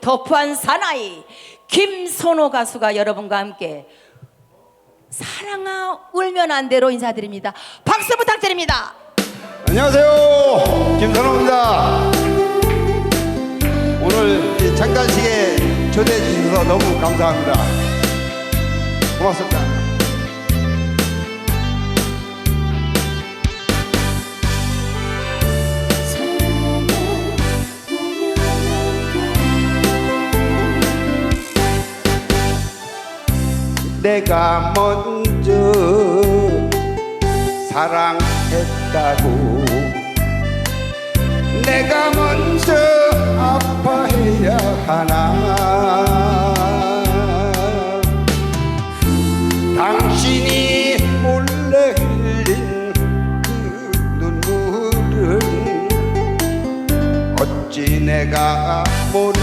터프한 사나이 김선호 가수가 여러분과 함께 사랑아 울면 안 돼로 인사드립니다. 박수 부탁드립니다. 안녕하세요 김선호입니다 오늘 이 장단식에 초대해 주셔서 너무 감사합니다 고맙습니다 내가 먼저 사랑했다고. 내가 먼저 아파해야 하나. 당신이 몰래 흘린 그 눈물은 어찌 내가 모를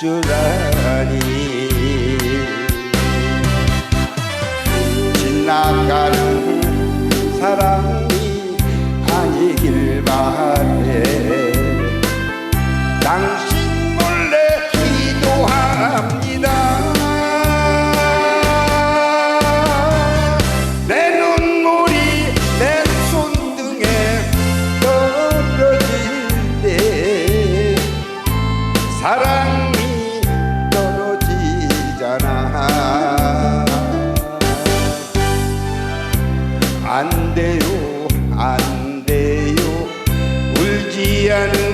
줄 아니 지나가는 사랑이 아니길 바래 울지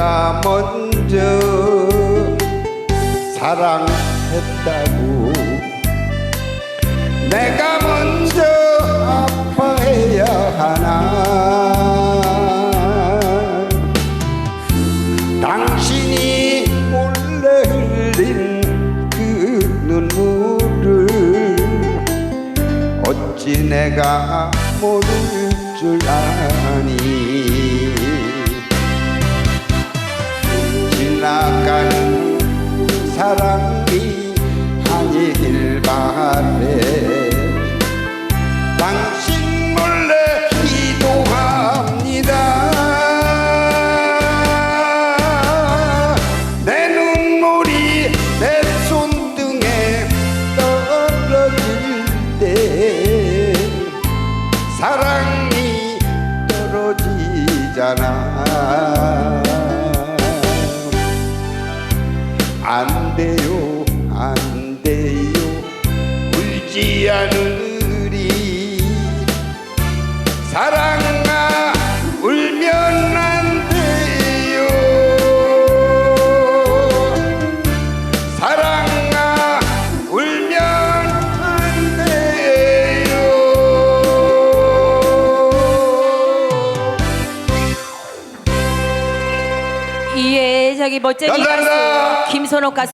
내가 먼저 사랑했다고. 내가 먼저 아파해야 하나. 당신이 몰래 흘린 그 눈물을 어찌 내가 모를 줄 아니 জানা 예, 저기 멋쟁이 감사합니다. 가수 김선호 가수.